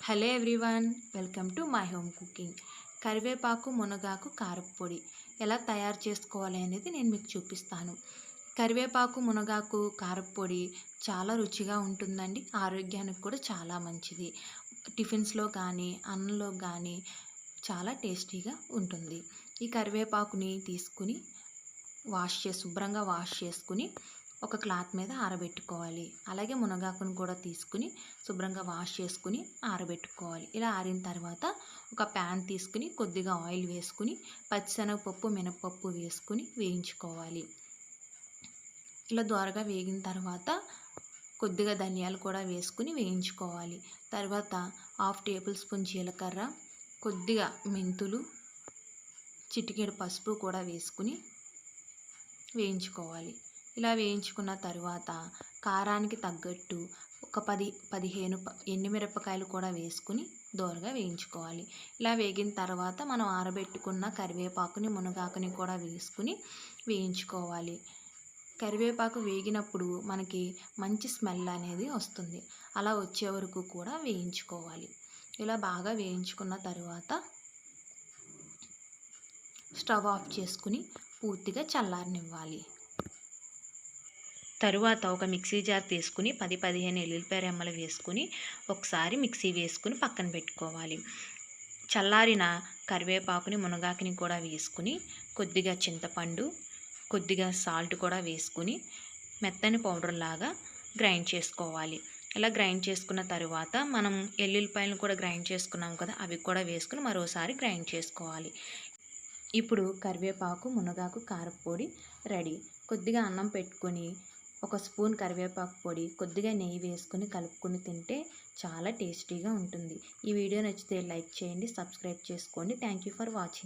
Hello everyone welcome to my home cooking. కరివేపాకు మునగాకు కారప్పొడి ఎలా తయారు చేసుకోవాలి అనేది నేను మీకు చూపిస్తాను. కరివేపాకు మునగాకు కారప్పొడి చాలా రుచిగా ఉంటుందండి. ఆరోగ్యానికి కూడా చాలా మంచిది. టిఫిన్స్లో కానీ అన్నంలో కానీ చాలా టేస్టీగా ఉంటుంది. ఈ కరివేపాకుని తీసుకుని వాష్ చేసి శుభ్రంగా వాష్ చేసుకుని ఒక క్లాత్ మీద ఆరబెట్టుకోవాలి. అలాగే మునగాకును కూడా తీసుకుని శుభ్రంగా వాష్ చేసుకుని ఆరబెట్టుకోవాలి. ఇలా ఆరిన తర్వాత ఒక ప్యాన్ తీసుకుని కొద్దిగా ఆయిల్ వేసుకుని పచ్చిశనగపప్పు మినపప్పు వేసుకుని వేయించుకోవాలి. ఇలా దోరగా వేగిన తర్వాత కొద్దిగా ధనియాలు కూడా వేసుకుని వేయించుకోవాలి. తర్వాత హాఫ్ టేబుల్ స్పూన్ జీలకర్ర కొద్దిగా మెంతులు చిటికెడు పసుపు కూడా వేసుకుని వేయించుకోవాలి. ఇలా వేయించుకున్న తర్వాత కారానికి తగ్గట్టు ఒక పది పదిహేను ఎండుమిరపకాయలు కూడా వేసుకుని దోరగా వేయించుకోవాలి. ఇలా వేగిన తర్వాత మనం ఆరబెట్టుకున్న కరివేపాకుని మునగాకుని కూడా వేసుకుని వేయించుకోవాలి. కరివేపాకు వేగినప్పుడు మనకి మంచి స్మెల్ అనేది వస్తుంది. అలా వచ్చే వరకు కూడా వేయించుకోవాలి. ఇలా బాగా వేయించుకున్న తర్వాత స్టవ్ ఆఫ్ చేసుకుని పూర్తిగా చల్లారనివ్వాలి. తరువాత ఒక మిక్సీ జార్ తీసుకుని పది పదిహేను ఎల్లుల్లిపాయ రెమ్మలు వేసుకుని ఒకసారి మిక్సీ వేసుకుని పక్కన పెట్టుకోవాలి. చల్లారిన కరివేపాకుని మునగాకుని కూడా వేసుకుని కొద్దిగా చింతపండు కొద్దిగా సాల్ట్ కూడా వేసుకుని మెత్తని పౌడర్ లాగా గ్రైండ్ చేసుకోవాలి. ఇలా గ్రైండ్ చేసుకున్న తర్వాత మనం ఎల్లుల్లిపాయలను కూడా గ్రైండ్ చేసుకున్నాం కదా అవి కూడా వేసుకుని మరోసారి గ్రైండ్ చేసుకోవాలి. ఇప్పుడు కరివేపాకు మునగాకు కారపొడి రెడీ. కొద్దిగా అన్నం పెట్టుకొని ఒక స్పూన్ కరివేపాకు పొడి కొద్దిగా నెయ్యి వేసుకుని కలుపుకొని తింటే చాలా టేస్టీగా ఉంటుంది. ఈ వీడియో నచ్చితే లైక్ చేయండి సబ్స్క్రైబ్ చేసుకోండి. Thank you for watching.